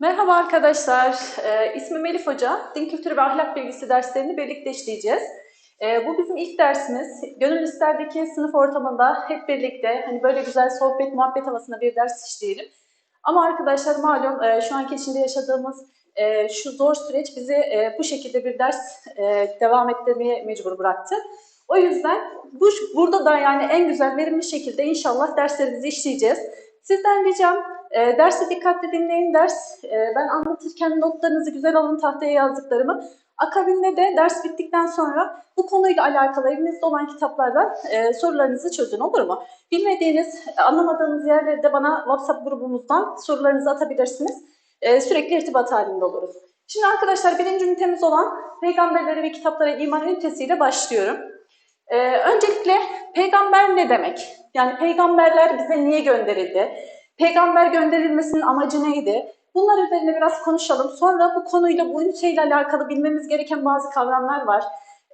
Merhaba arkadaşlar, ee, ismim Elif Hoca. Din kültürü ve ahlak bilgisi derslerini birlikte işleyeceğiz. Ee, bu bizim ilk dersimiz. Gönül isterdeki sınıf ortamında hep birlikte hani böyle güzel sohbet, muhabbet havasında bir ders işleyelim. Ama arkadaşlar malum e, şu anki içinde yaşadığımız e, şu zor süreç bizi e, bu şekilde bir ders e, devam ettirmeye mecbur bıraktı. O yüzden bu, burada da yani en güzel verimli şekilde inşallah derslerimizi işleyeceğiz. Sizden ricam e, dersi dikkatli dinleyin ders. E, ben anlatırken notlarınızı güzel alın tahtaya yazdıklarımı. Akabinde de ders bittikten sonra bu konuyla alakalı elinizde olan kitaplardan e, sorularınızı çözün olur mu? Bilmediğiniz, anlamadığınız yerleri de bana WhatsApp grubumuzdan sorularınızı atabilirsiniz. E, sürekli irtibat halinde oluruz. Şimdi arkadaşlar birinci ünitemiz olan peygamberlere ve kitaplara iman ünitesiyle başlıyorum. E, öncelikle peygamber ne demek? Yani peygamberler bize niye gönderildi? Peygamber gönderilmesinin amacı neydi? Bunlar üzerine biraz konuşalım. Sonra bu konuyla, bu üniteyle alakalı bilmemiz gereken bazı kavramlar var.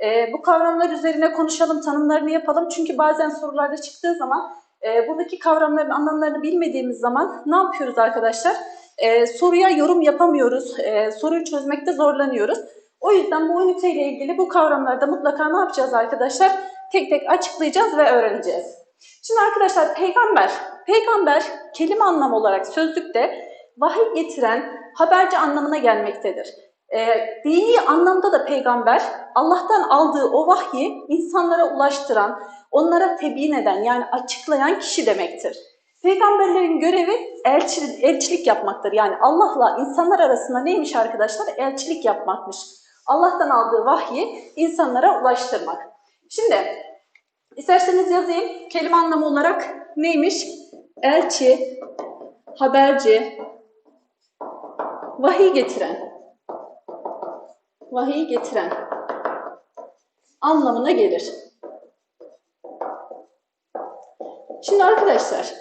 Ee, bu kavramlar üzerine konuşalım, tanımlarını yapalım. Çünkü bazen sorularda çıktığı zaman e, buradaki kavramların anlamlarını bilmediğimiz zaman ne yapıyoruz arkadaşlar? Ee, soruya yorum yapamıyoruz, e, soruyu çözmekte zorlanıyoruz. O yüzden bu üniteyle ilgili bu kavramlarda mutlaka ne yapacağız arkadaşlar? Tek tek açıklayacağız ve öğreneceğiz. Şimdi arkadaşlar peygamber, peygamber kelime anlamı olarak sözlükte vahiy getiren haberci anlamına gelmektedir. E, dini anlamda da peygamber Allah'tan aldığı o vahyi insanlara ulaştıran, onlara tebliğ eden yani açıklayan kişi demektir. Peygamberlerin görevi elçilik, elçilik yapmaktır. Yani Allah'la insanlar arasında neymiş arkadaşlar? Elçilik yapmakmış. Allah'tan aldığı vahyi insanlara ulaştırmak. Şimdi isterseniz yazayım. Kelime anlamı olarak neymiş? Elçi, haberci, vahiy getiren, vahiy getiren anlamına gelir. Şimdi arkadaşlar,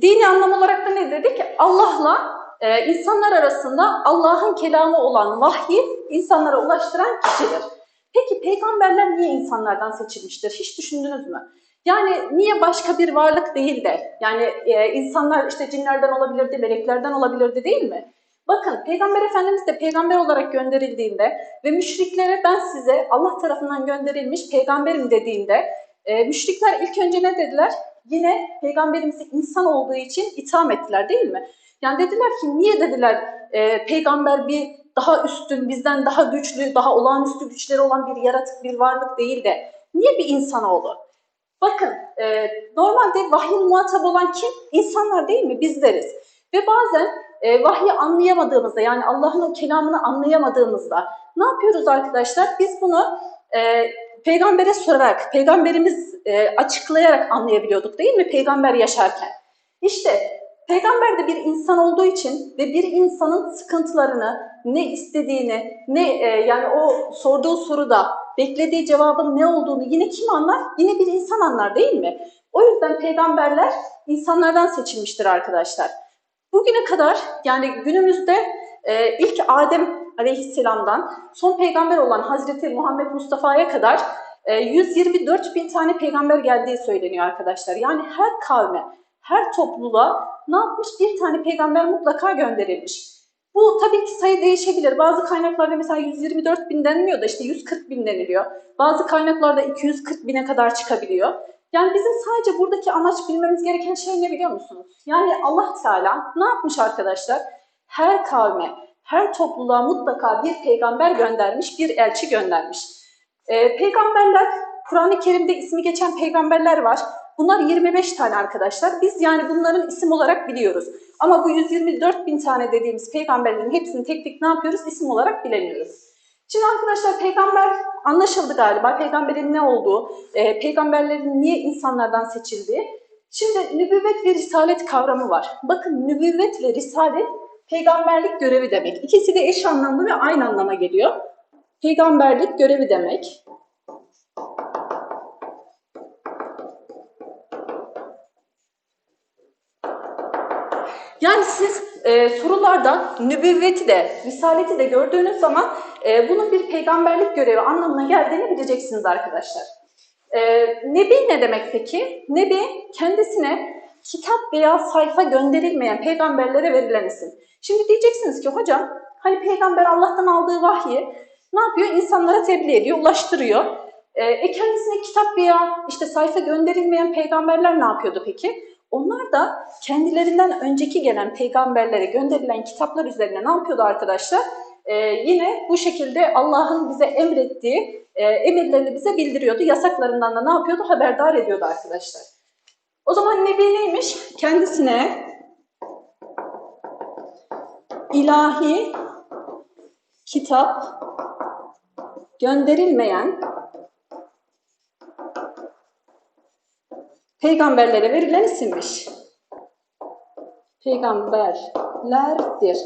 dini anlam olarak da ne dedik? Allah'la e, insanlar arasında Allah'ın kelamı olan vahyi insanlara ulaştıran kişidir. Peki peygamberler niye insanlardan seçilmiştir? Hiç düşündünüz mü? Yani niye başka bir varlık değil de, yani e, insanlar işte cinlerden olabilirdi, meleklerden olabilirdi değil mi? Bakın Peygamber Efendimiz de peygamber olarak gönderildiğinde ve müşriklere ben size Allah tarafından gönderilmiş peygamberim dediğinde e, müşrikler ilk önce ne dediler? Yine peygamberimizi insan olduğu için itham ettiler değil mi? Yani dediler ki niye dediler e, peygamber bir daha üstün, bizden daha güçlü, daha olağanüstü güçleri olan bir yaratık, bir varlık değil de niye bir insanoğlu? Bakın e, normalde vahyin muhatap olan kim? İnsanlar değil mi? Bizleriz. Ve bazen e, vahyi anlayamadığımızda yani Allah'ın o kelamını anlayamadığımızda ne yapıyoruz arkadaşlar? Biz bunu e, peygambere sorarak, peygamberimiz e, açıklayarak anlayabiliyorduk değil mi peygamber yaşarken? İşte peygamber de bir insan olduğu için ve bir insanın sıkıntılarını, ne istediğini, ne e, yani o sorduğu soruda beklediği cevabın ne olduğunu yine kim anlar? Yine bir insan anlar değil mi? O yüzden peygamberler insanlardan seçilmiştir arkadaşlar. Bugüne kadar yani günümüzde e, ilk Adem aleyhisselamdan son peygamber olan Hazreti Muhammed Mustafa'ya kadar e, 124 bin tane peygamber geldiği söyleniyor arkadaşlar. Yani her kavme, her topluluğa ne yapmış? Bir tane peygamber mutlaka gönderilmiş. Bu tabii ki sayı değişebilir. Bazı kaynaklarda mesela 124 bin denmiyor da işte 140 bin deniliyor. Bazı kaynaklarda 240 bine kadar çıkabiliyor. Yani bizim sadece buradaki amaç bilmemiz gereken şey ne biliyor musunuz? Yani Allah Teala ne yapmış arkadaşlar? Her kavme, her topluluğa mutlaka bir peygamber göndermiş, bir elçi göndermiş. Ee, peygamberler, Kur'an-ı Kerim'de ismi geçen peygamberler var. Bunlar 25 tane arkadaşlar. Biz yani bunların isim olarak biliyoruz. Ama bu 124 bin tane dediğimiz peygamberlerin hepsini tek tek ne yapıyoruz? İsim olarak bilemiyoruz. Şimdi arkadaşlar peygamber anlaşıldı galiba. Peygamberin ne olduğu, e, peygamberlerin niye insanlardan seçildiği. Şimdi nübüvvet ve risalet kavramı var. Bakın nübüvvet ve risalet peygamberlik görevi demek. İkisi de eş anlamlı ve aynı anlama geliyor. Peygamberlik görevi demek. Yani siz e, sorularda nübüvveti de, risaleti de gördüğünüz zaman e, bunun bir peygamberlik görevi anlamına geldiğini bileceksiniz arkadaşlar. E, Nebi ne demek peki? Nebi kendisine kitap veya sayfa gönderilmeyen peygamberlere verilen isim. Şimdi diyeceksiniz ki hocam hani peygamber Allah'tan aldığı vahyi ne yapıyor? İnsanlara tebliğ ediyor, ulaştırıyor. Ee, E, kendisine kitap veya işte sayfa gönderilmeyen peygamberler ne yapıyordu peki? Onlar da kendilerinden önceki gelen peygamberlere gönderilen kitaplar üzerine ne yapıyordu arkadaşlar? Ee, yine bu şekilde Allah'ın bize emrettiği e, emirlerini bize bildiriyordu. Yasaklarından da ne yapıyordu? Haberdar ediyordu arkadaşlar. O zaman Nebi neymiş? Kendisine ilahi kitap gönderilmeyen peygamberlere verilen isimmiş. Peygamberlerdir.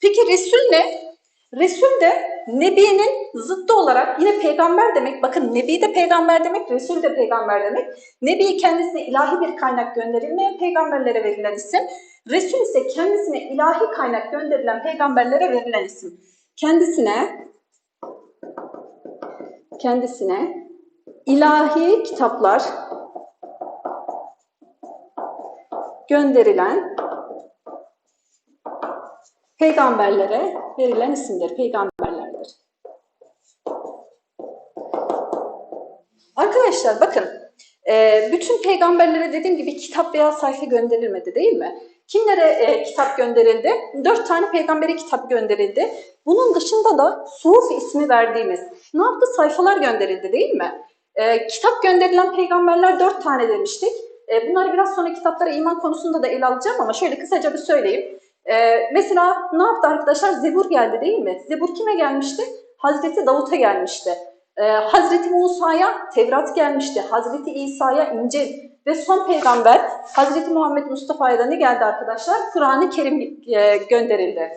Peki Resul ne? Resul de Nebi'nin zıttı olarak yine peygamber demek. Bakın Nebi de peygamber demek, Resul de peygamber demek. Nebi kendisine ilahi bir kaynak gönderilmeyen peygamberlere verilen isim. Resul ise kendisine ilahi kaynak gönderilen peygamberlere verilen isim. Kendisine kendisine ilahi kitaplar gönderilen peygamberlere verilen isimdir. Peygamberlerdir. Arkadaşlar bakın, e, bütün peygamberlere dediğim gibi kitap veya sayfa gönderilmedi değil mi? Kimlere e, kitap gönderildi? Dört tane peygambere kitap gönderildi. Bunun dışında da Suhuf ismi verdiğimiz ne yaptı? Sayfalar gönderildi değil mi? E, kitap gönderilen peygamberler dört tane demiştik. E, bunları biraz sonra kitaplara iman konusunda da ele alacağım ama şöyle kısaca bir söyleyeyim. Ee, mesela ne yaptı arkadaşlar? Zebur geldi değil mi? Zebur kime gelmişti? Hazreti Davut'a gelmişti. Ee, Hazreti Musa'ya Tevrat gelmişti. Hazreti İsa'ya İncil ve son peygamber Hazreti Muhammed Mustafa'ya da ne geldi arkadaşlar? Kur'an-ı Kerim e, gönderildi.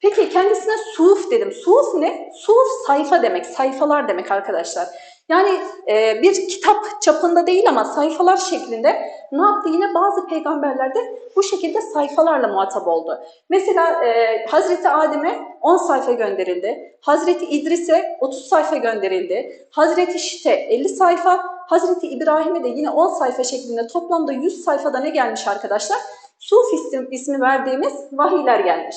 Peki kendisine suhuf dedim. Suhuf ne? Suhuf sayfa demek, sayfalar demek arkadaşlar. Yani e, bir kitap çapında değil ama sayfalar şeklinde ne yaptı? Yine bazı peygamberler de bu şekilde sayfalarla muhatap oldu. Mesela e, Hazreti Adem'e 10 sayfa gönderildi. Hazreti İdris'e 30 sayfa gönderildi. Hazreti Şit'e 50 sayfa. Hazreti İbrahim'e de yine 10 sayfa şeklinde toplamda 100 sayfada ne gelmiş arkadaşlar? Suf isim, ismi verdiğimiz vahiyler gelmiş.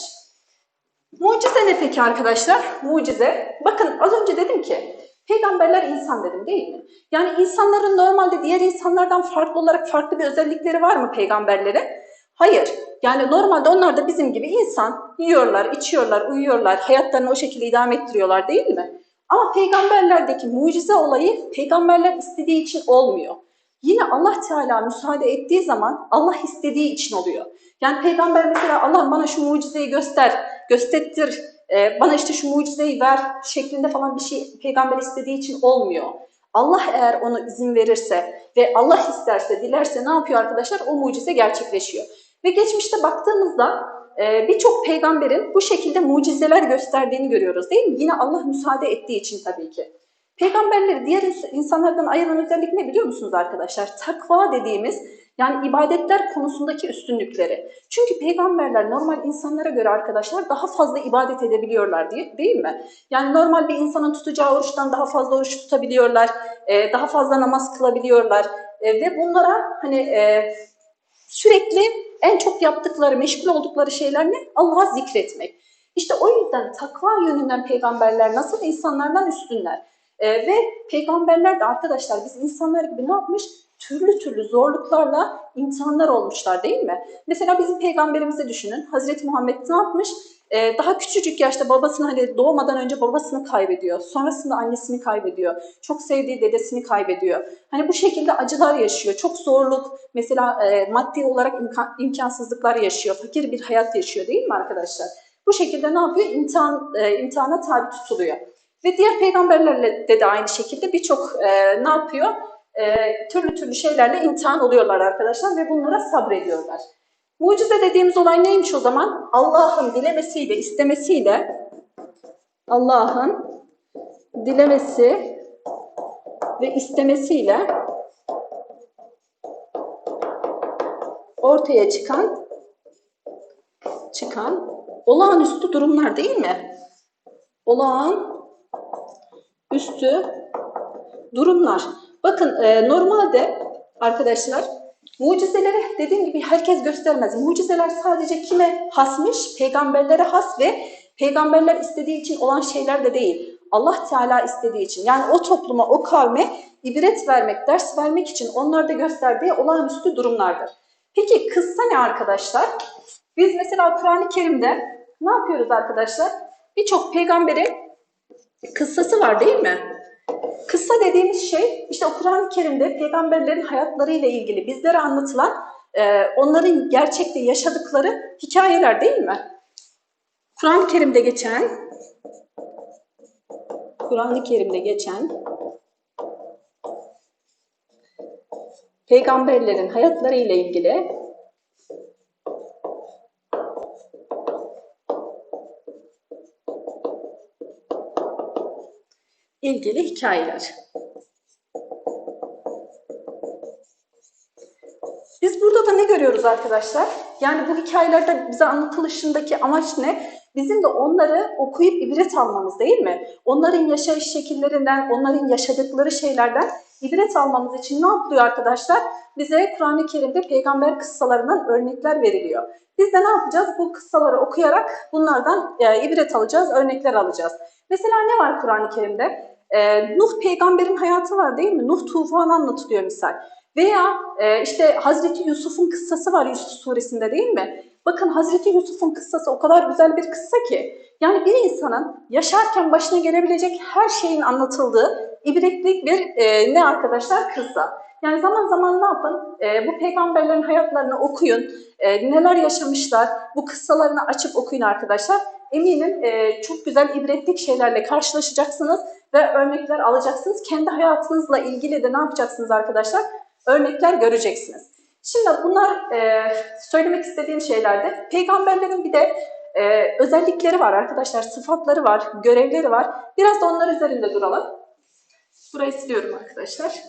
Mucize ne peki arkadaşlar? Mucize. Bakın az önce dedim ki peygamberler insan dedim değil mi? Yani insanların normalde diğer insanlardan farklı olarak farklı bir özellikleri var mı peygamberlere? Hayır. Yani normalde onlar da bizim gibi insan. Yiyorlar, içiyorlar, uyuyorlar, hayatlarını o şekilde idame ettiriyorlar değil mi? Ama peygamberlerdeki mucize olayı peygamberler istediği için olmuyor. Yine Allah Teala müsaade ettiği zaman Allah istediği için oluyor. Yani peygamber mesela Allah bana şu mucizeyi göster, göstertir, e, bana işte şu mucizeyi ver şeklinde falan bir şey peygamber istediği için olmuyor. Allah eğer ona izin verirse ve Allah isterse, dilerse ne yapıyor arkadaşlar? O mucize gerçekleşiyor. Ve geçmişte baktığımızda e, birçok peygamberin bu şekilde mucizeler gösterdiğini görüyoruz değil mi? Yine Allah müsaade ettiği için tabii ki. Peygamberleri diğer insanlardan ayıran özellik ne biliyor musunuz arkadaşlar? Takva dediğimiz yani ibadetler konusundaki üstünlükleri. Çünkü peygamberler normal insanlara göre arkadaşlar daha fazla ibadet edebiliyorlar değil, değil mi? Yani normal bir insanın tutacağı oruçtan daha fazla oruç tutabiliyorlar, e, daha fazla namaz kılabiliyorlar e, ve bunlara hani e, sürekli en çok yaptıkları, meşgul oldukları şeyler ne? Allah'a zikretmek. İşte o yüzden takva yönünden peygamberler nasıl insanlardan üstünler. E, ve peygamberler de arkadaşlar biz insanlar gibi ne yapmış? Türlü türlü zorluklarla imtihanlar olmuşlar değil mi? Mesela bizim peygamberimizi düşünün. Hazreti Muhammed ne yapmış? Ee, daha küçücük yaşta babasını hani doğmadan önce babasını kaybediyor. Sonrasında annesini kaybediyor. Çok sevdiği dedesini kaybediyor. Hani bu şekilde acılar yaşıyor. Çok zorluk, mesela e, maddi olarak imkan, imkansızlıklar yaşıyor. Fakir bir hayat yaşıyor değil mi arkadaşlar? Bu şekilde ne yapıyor? İmtihan, e, imtihana tabi tutuluyor. Ve diğer peygamberlerle de, de aynı şekilde birçok e, ne yapıyor? E, türlü türlü şeylerle imtihan oluyorlar arkadaşlar ve bunlara sabrediyorlar. Mucize dediğimiz olay neymiş o zaman? Allah'ın dilemesiyle, istemesiyle Allah'ın dilemesi ve istemesiyle ortaya çıkan çıkan olağanüstü durumlar değil mi? Olağan üstü durumlar. Bakın e, normalde arkadaşlar Mucizeleri dediğim gibi herkes göstermez. Mucizeler sadece kime hasmış? Peygamberlere has ve peygamberler istediği için olan şeyler de değil. Allah Teala istediği için. Yani o topluma, o kavme ibret vermek, ders vermek için onlarda gösterdiği olağanüstü durumlardır. Peki kıssa ne arkadaşlar? Biz mesela Kur'an-ı Kerim'de ne yapıyoruz arkadaşlar? Birçok peygamberin kıssası var değil mi? Kıssa dediğimiz şey işte Kur'an-ı Kerim'de peygamberlerin hayatlarıyla ilgili bizlere anlatılan e, onların gerçekte yaşadıkları hikayeler değil mi? Kur'an-ı Kerim'de geçen Kur'an-ı Kerim'de geçen peygamberlerin hayatlarıyla ilgili ilgili hikayeler. Biz burada da ne görüyoruz arkadaşlar? Yani bu hikayelerde bize anlatılışındaki amaç ne? Bizim de onları okuyup ibret almamız değil mi? Onların yaşayış şekillerinden, onların yaşadıkları şeylerden ibret almamız için ne yapılıyor arkadaşlar? Bize Kur'an-ı Kerim'de peygamber kıssalarından örnekler veriliyor. Biz de ne yapacağız? Bu kıssaları okuyarak bunlardan e, ibret alacağız, örnekler alacağız. Mesela ne var Kur'an-ı Kerim'de? E, Nuh peygamberin hayatı var değil mi? Nuh tufanı anlatılıyor misal. Veya e, işte Hazreti Yusuf'un kıssası var Yusuf suresinde değil mi? Bakın Hazreti Yusuf'un kıssası o kadar güzel bir kıssa ki. Yani bir insanın yaşarken başına gelebilecek her şeyin anlatıldığı ibretlik bir e, ne arkadaşlar kıssa. Yani zaman zaman ne yapın? E, bu peygamberlerin hayatlarını okuyun. E, neler yaşamışlar? Bu kıssalarını açıp okuyun arkadaşlar. Eminim e, çok güzel ibretlik şeylerle karşılaşacaksınız ve örnekler alacaksınız. Kendi hayatınızla ilgili de ne yapacaksınız arkadaşlar? Örnekler göreceksiniz. Şimdi bunlar e, söylemek istediğim şeylerde peygamberlerin bir de e, özellikleri var arkadaşlar, sıfatları var, görevleri var. Biraz da onlar üzerinde duralım. Burayı siliyorum arkadaşlar.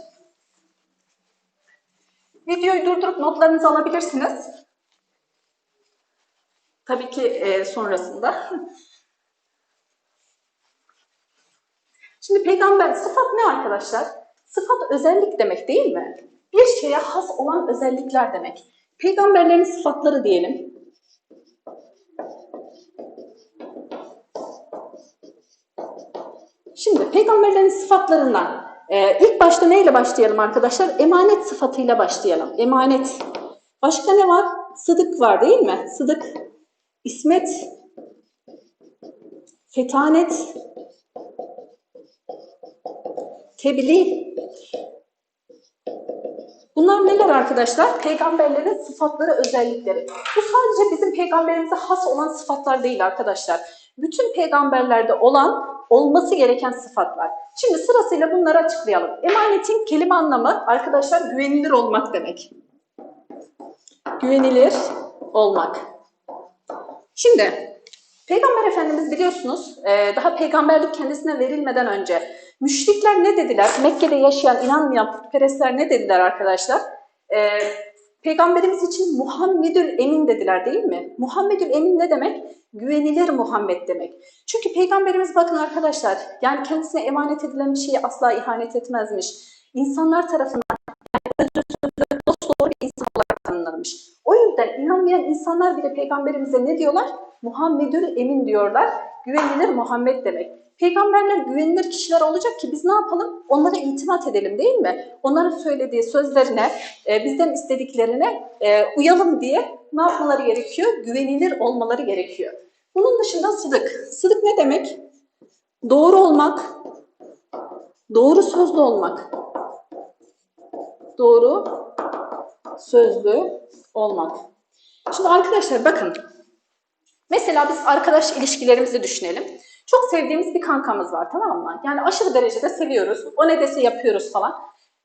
Videoyu durdurup notlarınızı alabilirsiniz. Tabii ki e, sonrasında. Şimdi peygamber sıfat ne arkadaşlar? Sıfat özellik demek değil mi? Bir şeye has olan özellikler demek. Peygamberlerin sıfatları diyelim. Şimdi peygamberlerin sıfatlarından e, ilk başta neyle başlayalım arkadaşlar? Emanet sıfatıyla başlayalım. Emanet. Başka ne var? Sıdık var değil mi? Sıdık, İsmet, Fetanet, Tebliğ. Bunlar neler arkadaşlar? Peygamberlerin sıfatları, özellikleri. Bu sadece bizim peygamberimize has olan sıfatlar değil arkadaşlar. Bütün peygamberlerde olan, olması gereken sıfatlar. Şimdi sırasıyla bunları açıklayalım. Emanetin kelime anlamı arkadaşlar güvenilir olmak demek. Güvenilir olmak. Şimdi Peygamber Efendimiz biliyorsunuz e, daha peygamberlik kendisine verilmeden önce müşrikler ne dediler? Mekke'de yaşayan inanmayan putperestler ne dediler arkadaşlar? E, Peygamberimiz için Muhammedül Emin dediler değil mi? Muhammedül Emin ne demek? Güvenilir Muhammed demek. Çünkü Peygamberimiz bakın arkadaşlar yani kendisine emanet edilen bir şeyi asla ihanet etmezmiş. İnsanlar tarafından doğru bir insan olarak tanınırmış. Yüzden inanmayan insanlar bile peygamberimize ne diyorlar? Muhammedül Emin diyorlar. Güvenilir Muhammed demek. Peygamberler güvenilir kişiler olacak ki biz ne yapalım? Onlara itimat edelim değil mi? Onların söylediği sözlerine, e, bizden istediklerine e, uyalım diye ne yapmaları gerekiyor? Güvenilir olmaları gerekiyor. Bunun dışında sıdık. Sıdık ne demek? Doğru olmak, doğru sözlü olmak. Doğru sözlü olmak. Şimdi arkadaşlar bakın. Mesela biz arkadaş ilişkilerimizi düşünelim. Çok sevdiğimiz bir kankamız var tamam mı? Yani aşırı derecede seviyoruz. O ne dese yapıyoruz falan.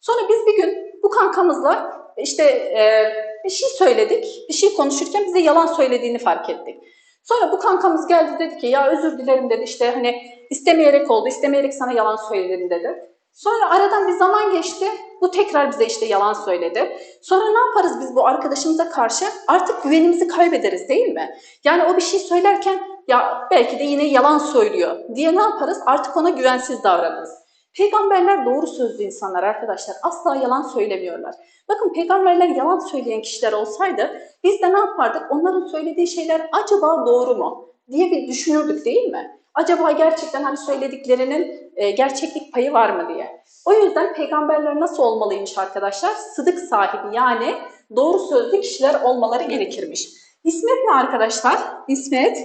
Sonra biz bir gün bu kankamızla işte e, bir şey söyledik. Bir şey konuşurken bize yalan söylediğini fark ettik. Sonra bu kankamız geldi dedi ki ya özür dilerim dedi işte hani istemeyerek oldu, istemeyerek sana yalan söyledim dedi. Sonra aradan bir zaman geçti. Bu tekrar bize işte yalan söyledi. Sonra ne yaparız biz bu arkadaşımıza karşı? Artık güvenimizi kaybederiz değil mi? Yani o bir şey söylerken ya belki de yine yalan söylüyor diye ne yaparız? Artık ona güvensiz davranırız. Peygamberler doğru sözlü insanlar arkadaşlar. Asla yalan söylemiyorlar. Bakın peygamberler yalan söyleyen kişiler olsaydı biz de ne yapardık? Onların söylediği şeyler acaba doğru mu diye bir düşünürdük değil mi? Acaba gerçekten hani söylediklerinin e, gerçeklik payı var mı diye. O yüzden peygamberler nasıl olmalıymış arkadaşlar? Sıdık sahibi yani doğru sözlü kişiler olmaları gerekirmiş. İsmet ne arkadaşlar? İsmet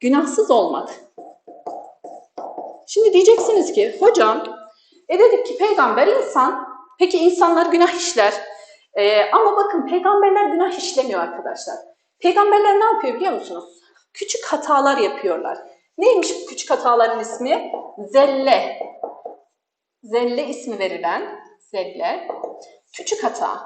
günahsız olmak. Şimdi diyeceksiniz ki hocam e dedik ki peygamber insan. Peki insanlar günah işler. E, ama bakın peygamberler günah işlemiyor arkadaşlar. Peygamberler ne yapıyor biliyor musunuz? Küçük hatalar yapıyorlar. Neymiş bu küçük hataların ismi? Zelle. Zelle ismi verilen zelle. Küçük hata.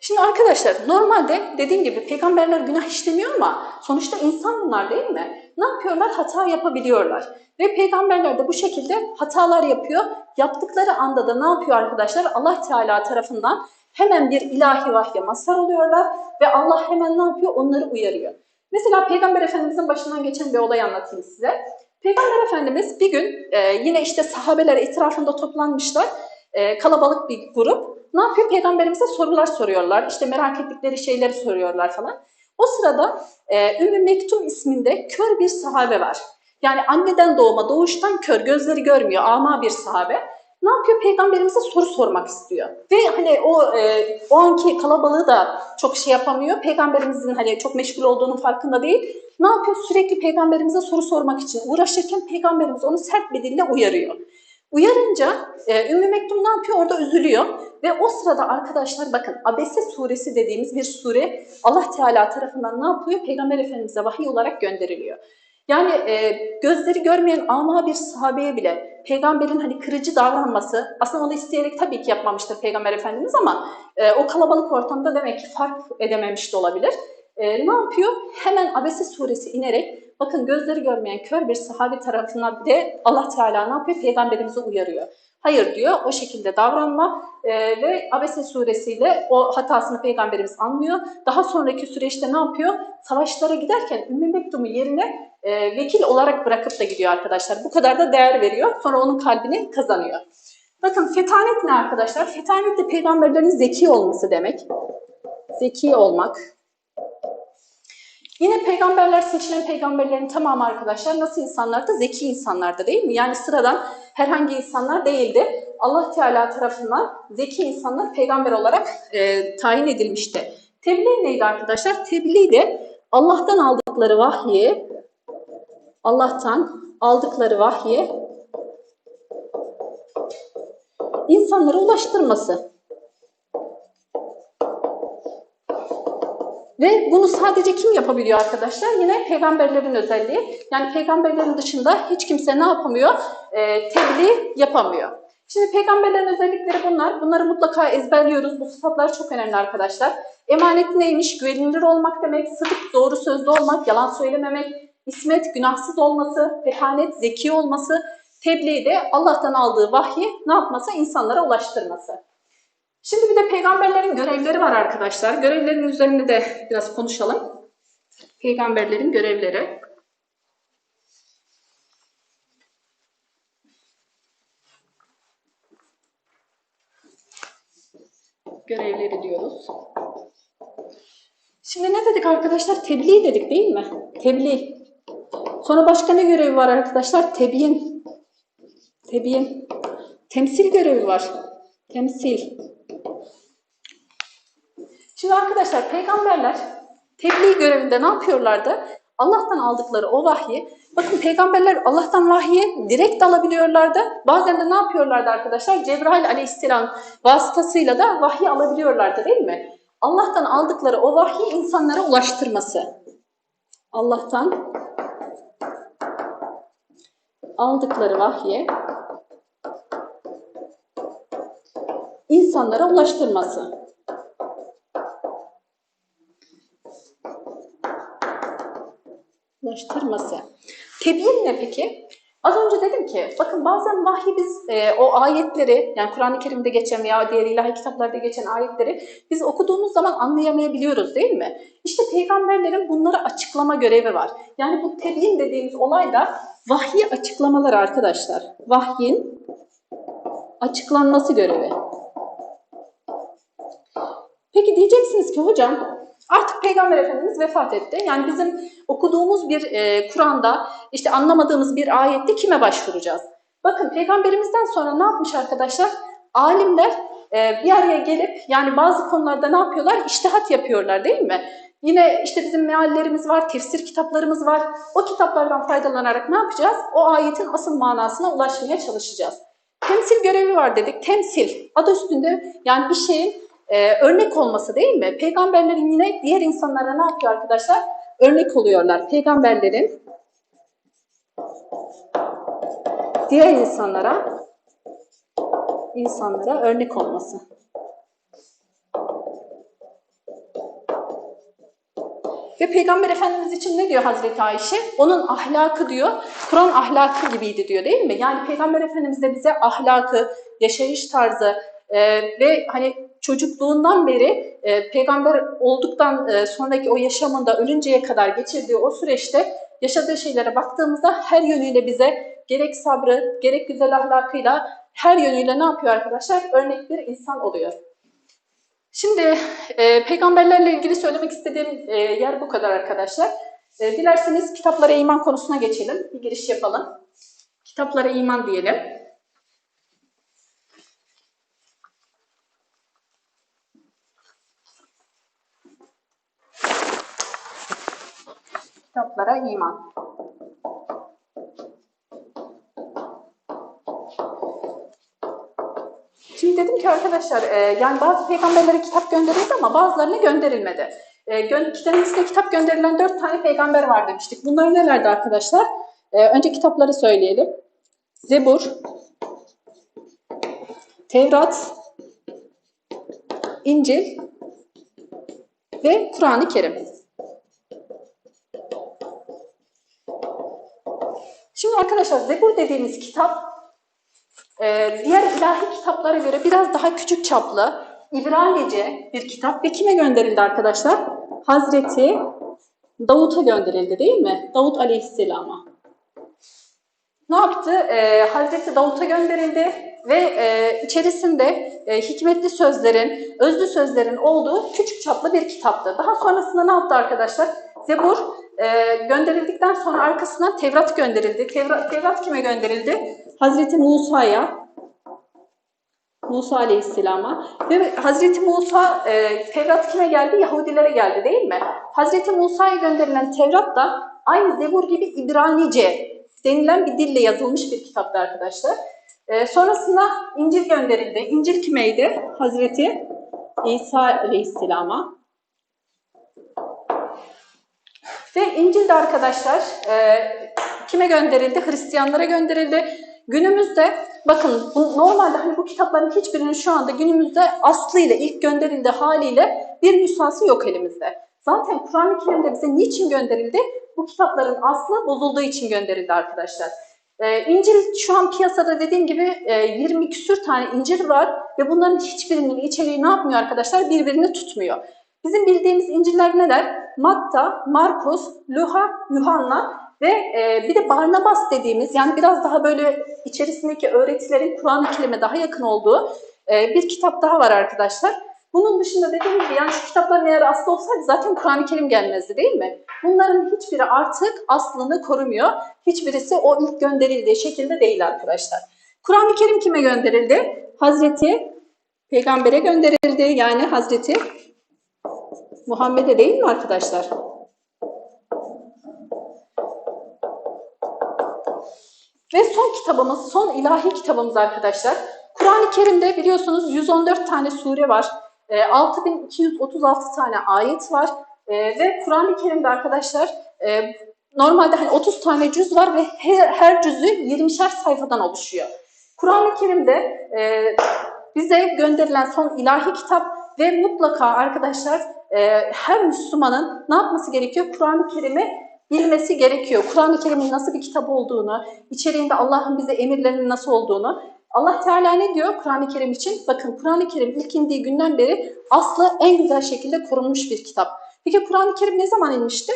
Şimdi arkadaşlar normalde dediğim gibi peygamberler günah işlemiyor ama sonuçta insan bunlar değil mi? Ne yapıyorlar? Hata yapabiliyorlar. Ve peygamberler de bu şekilde hatalar yapıyor. Yaptıkları anda da ne yapıyor arkadaşlar? Allah Teala tarafından hemen bir ilahi vahye mazhar oluyorlar ve Allah hemen ne yapıyor? Onları uyarıyor. Mesela Peygamber Efendimizin başından geçen bir olay anlatayım size. Peygamber Efendimiz bir gün e, yine işte sahabeler etrafında toplanmışlar. E, kalabalık bir grup. Ne yapıyor? Peygamberimize sorular soruyorlar. İşte merak ettikleri şeyleri soruyorlar falan. O sırada e, Ümmü Mektum isminde kör bir sahabe var. Yani anneden doğma, doğuştan kör, gözleri görmüyor, ama bir sahabe. Ne yapıyor? Peygamberimize soru sormak istiyor. Ve hani o e, o anki kalabalığı da çok şey yapamıyor. Peygamberimizin hani çok meşgul olduğunun farkında değil. Ne yapıyor? Sürekli peygamberimize soru sormak için uğraşırken peygamberimiz onu sert bir dille uyarıyor. Uyarınca e, Ümmü Mektum ne yapıyor? Orada üzülüyor. Ve o sırada arkadaşlar bakın Abese suresi dediğimiz bir sure Allah Teala tarafından ne yapıyor? Peygamber Efendimiz'e vahiy olarak gönderiliyor. Yani e, gözleri görmeyen ama bir sahabeye bile peygamberin hani kırıcı davranması, aslında onu isteyerek tabii ki yapmamıştır peygamber efendimiz ama e, o kalabalık ortamda demek ki fark edememiş de olabilir. E, ne yapıyor? Hemen Abese suresi inerek bakın gözleri görmeyen kör bir sahabe tarafından de Allah Teala ne yapıyor? Peygamberimizi uyarıyor. Hayır diyor, o şekilde davranma e, ve Abese suresiyle o hatasını peygamberimiz anlıyor. Daha sonraki süreçte ne yapıyor? Savaşlara giderken Ümmü Mektum'u yerine e, vekil olarak bırakıp da gidiyor arkadaşlar. Bu kadar da değer veriyor. Sonra onun kalbini kazanıyor. Bakın fetanet ne arkadaşlar? Fetanet de peygamberlerin zeki olması demek. Zeki olmak. Yine peygamberler seçilen peygamberlerin tamamı arkadaşlar nasıl insanlardı? Zeki insanlardı değil mi? Yani sıradan herhangi insanlar değildi. Allah Teala tarafından zeki insanlar peygamber olarak e, tayin edilmişti. Tebliğ neydi arkadaşlar? Tebliğ de Allah'tan aldıkları vahyi, Allah'tan aldıkları vahyi insanlara ulaştırması. Ve bunu sadece kim yapabiliyor arkadaşlar? Yine peygamberlerin özelliği. Yani peygamberlerin dışında hiç kimse ne yapamıyor? E, tebliğ yapamıyor. Şimdi peygamberlerin özellikleri bunlar. Bunları mutlaka ezberliyoruz. Bu sıfatlar çok önemli arkadaşlar. Emanet neymiş? Güvenilir olmak demek, sıdık, doğru sözlü olmak, yalan söylememek, ismet, günahsız olması, fetanet, zeki olması, tebliğ de Allah'tan aldığı vahyi ne yapması? İnsanlara ulaştırması. Şimdi bir de peygamberlerin görevleri var arkadaşlar. Görevlerin üzerinde de biraz konuşalım. Peygamberlerin görevleri. Görevleri diyoruz. Şimdi ne dedik arkadaşlar? Tebliğ dedik değil mi? Tebliğ. Sonra başka ne görevi var arkadaşlar? Tebyin. Tebyin. Temsil görevi var. Temsil. Şimdi arkadaşlar peygamberler tebliğ görevinde ne yapıyorlardı? Allah'tan aldıkları o vahyi, bakın peygamberler Allah'tan vahyi direkt alabiliyorlardı. Bazen de ne yapıyorlardı arkadaşlar? Cebrail aleyhisselam vasıtasıyla da vahyi alabiliyorlardı değil mi? Allah'tan aldıkları o vahyi insanlara ulaştırması. Allah'tan aldıkları vahyi insanlara ulaştırması. Ulaştırması. Tebyin ne peki? Az önce dedim ki bakın bazen vahyi biz e, o ayetleri yani Kur'an-ı Kerim'de geçen veya diğer ilahi kitaplarda geçen ayetleri biz okuduğumuz zaman anlayamayabiliyoruz değil mi? İşte peygamberlerin bunları açıklama görevi var. Yani bu tebyin dediğimiz olay da vahyi açıklamaları arkadaşlar. Vahyin açıklanması görevi. Peki diyeceksiniz ki hocam artık Peygamber Efendimiz vefat etti. Yani bizim okuduğumuz bir e, Kur'an'da işte anlamadığımız bir ayette kime başvuracağız? Bakın Peygamberimizden sonra ne yapmış arkadaşlar? Alimler e, bir araya gelip yani bazı konularda ne yapıyorlar? İştihat yapıyorlar değil mi? Yine işte bizim meallerimiz var, tefsir kitaplarımız var. O kitaplardan faydalanarak ne yapacağız? O ayetin asıl manasına ulaşmaya çalışacağız. Temsil görevi var dedik. Temsil. Adı üstünde yani bir şeyin e, örnek olması değil mi? Peygamberlerin yine diğer insanlara ne yapıyor arkadaşlar? Örnek oluyorlar. Peygamberlerin diğer insanlara insanlara örnek olması. Ve Peygamber Efendimiz için ne diyor Hazreti Ayşe? Onun ahlakı diyor, Kur'an ahlakı gibiydi diyor değil mi? Yani Peygamber Efendimiz de bize ahlakı, yaşayış tarzı e, ve hani çocukluğundan beri e, peygamber olduktan e, sonraki o yaşamında ölünceye kadar geçirdiği o süreçte yaşadığı şeylere baktığımızda her yönüyle bize gerek sabrı, gerek güzel ahlakıyla her yönüyle ne yapıyor arkadaşlar? Örnek bir insan oluyor. Şimdi e, peygamberlerle ilgili söylemek istediğim e, yer bu kadar arkadaşlar. E, dilerseniz kitaplara iman konusuna geçelim. Bir giriş yapalım. Kitaplara iman diyelim. Kitaplara iman. Şimdi dedim ki arkadaşlar, e, yani bazı peygamberlere kitap gönderildi ama bazılarına gönderilmedi. E, gö kitabımızda kitap gönderilen dört tane peygamber var demiştik. Bunlar nelerdi arkadaşlar? E, önce kitapları söyleyelim. Zebur, Tevrat, İncil ve Kur'an-ı Kerim. Arkadaşlar Zebur dediğimiz kitap ee, diğer ilahi kitaplara göre biraz daha küçük çaplı, İbranice bir kitap ve kime gönderildi arkadaşlar? Hazreti Davut'a gönderildi değil mi? Davut Aleyhisselam'a. Ne yaptı? Ee, Hazreti Davut'a gönderildi ve e, içerisinde e, hikmetli sözlerin, özlü sözlerin olduğu küçük çaplı bir kitaptı. Daha sonrasında ne yaptı arkadaşlar? Zebur e, gönderildikten sonra arkasından Tevrat gönderildi. Tevrat, Tevrat kime gönderildi? Hazreti Musa'ya, Musa Aleyhisselam'a ve Hazreti Musa, e, Tevrat kime geldi? Yahudilere geldi değil mi? Hazreti Musa'ya gönderilen Tevrat da aynı Zebur gibi İbranice denilen bir dille yazılmış bir kitaptı arkadaşlar. E, sonrasında İncil gönderildi. İncil kimeydi? Hazreti İsa Aleyhisselam'a. Ve İncil de arkadaşlar e, kime gönderildi? Hristiyanlara gönderildi. Günümüzde bakın bu, normalde hani bu kitapların hiçbirinin şu anda günümüzde aslıyla ilk gönderildiği haliyle bir nüshası yok elimizde. Zaten Kur'an-ı Kerim'de bize niçin gönderildi? Bu kitapların aslı bozulduğu için gönderildi arkadaşlar. Ee, İncil şu an piyasada dediğim gibi e, 20 küsür tane İncil var ve bunların hiçbirinin içeriği ne yapmıyor arkadaşlar? Birbirini tutmuyor. Bizim bildiğimiz İncil'ler neler? Matta, Markus, Luha, Yuhanna ve e, bir de Barnabas dediğimiz yani biraz daha böyle içerisindeki öğretilerin Kur'an-ı Kerim'e daha yakın olduğu e, bir kitap daha var arkadaşlar. Bunun dışında dediğim gibi yani şu kitapların eğer aslı olsaydı zaten Kur'an-ı Kerim gelmezdi değil mi? Bunların hiçbiri artık aslını korumuyor. Hiçbirisi o ilk gönderildiği şekilde değil arkadaşlar. Kur'an-ı Kerim kime gönderildi? Hazreti Peygamber'e gönderildi. Yani Hazreti Muhammed'e değil mi arkadaşlar? Ve son kitabımız, son ilahi kitabımız arkadaşlar. Kur'an-ı Kerim'de biliyorsunuz 114 tane sure var. 6236 ee, tane ayet var. Ee, ve Kur'an-ı Kerim'de arkadaşlar e, normalde hani 30 tane cüz var ve her, her cüzü 20'şer sayfadan oluşuyor. Kur'an-ı Kerim'de e, bize gönderilen son ilahi kitap ve mutlaka arkadaşlar e, her Müslümanın ne yapması gerekiyor? Kur'an-ı Kerim'i bilmesi gerekiyor. Kur'an-ı Kerim'in nasıl bir kitap olduğunu, içeriğinde Allah'ın bize emirlerinin nasıl olduğunu. Allah Teala ne diyor Kur'an-ı Kerim için? Bakın Kur'an-ı Kerim ilk indiği günden beri aslı en güzel şekilde korunmuş bir kitap. Peki Kur'an-ı Kerim ne zaman inmişti?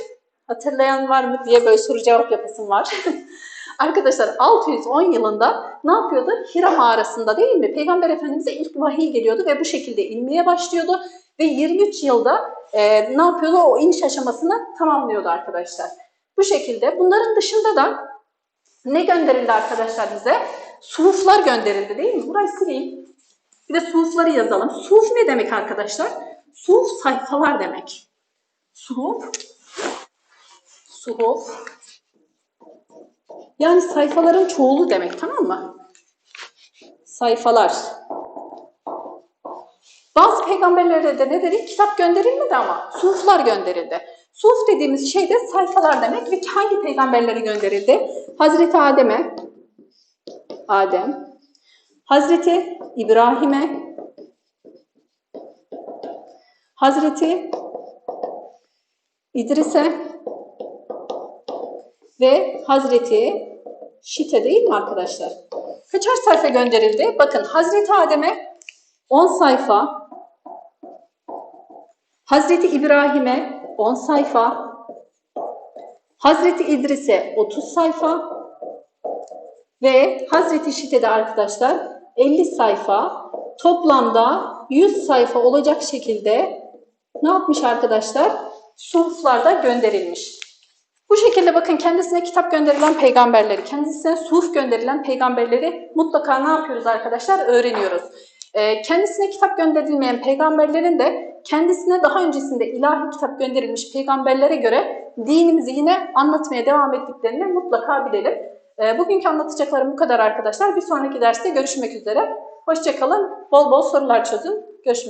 Hatırlayan var mı diye böyle soru cevap yapasım var. Arkadaşlar 610 yılında ne yapıyordu? Hira mağarasında değil mi? Peygamber Efendimiz'e ilk vahiy geliyordu ve bu şekilde inmeye başlıyordu. Ve 23 yılda e, ne yapıyordu? O iniş aşamasını tamamlıyordu arkadaşlar. Bu şekilde. Bunların dışında da ne gönderildi arkadaşlar bize? Suhuflar gönderildi değil mi? Burayı sileyim. Bir de suhufları yazalım. Suhuf ne demek arkadaşlar? Suhuf sayfalar demek. Suhuf. Suhuf. Yani sayfaların çoğulu demek tamam mı? Sayfalar. Bazı peygamberlere de ne dedik? Kitap gönderilmedi ama suhuflar gönderildi. Suhuf dediğimiz şey de sayfalar demek ve hangi peygamberlere gönderildi? Hazreti Adem'e, Adem, Hazreti İbrahim'e, Hazreti İdris'e ve Hazreti Şit'e değil mi arkadaşlar? Kaçar sayfa gönderildi? Bakın Hazreti Adem'e 10 sayfa, Hazreti İbrahim'e 10 sayfa, Hazreti İdris'e 30 sayfa ve Hazreti Şit'e de arkadaşlar 50 sayfa toplamda 100 sayfa olacak şekilde ne yapmış arkadaşlar? Suhuflarda gönderilmiş. Bu şekilde bakın kendisine kitap gönderilen peygamberleri, kendisine suhuf gönderilen peygamberleri mutlaka ne yapıyoruz arkadaşlar? Öğreniyoruz. Ee, kendisine kitap gönderilmeyen peygamberlerin de kendisine daha öncesinde ilahi kitap gönderilmiş peygamberlere göre dinimizi yine anlatmaya devam ettiklerini mutlaka bilelim. Ee, bugünkü anlatacaklarım bu kadar arkadaşlar. Bir sonraki derste görüşmek üzere. Hoşçakalın. Bol bol sorular çözün. Görüşmek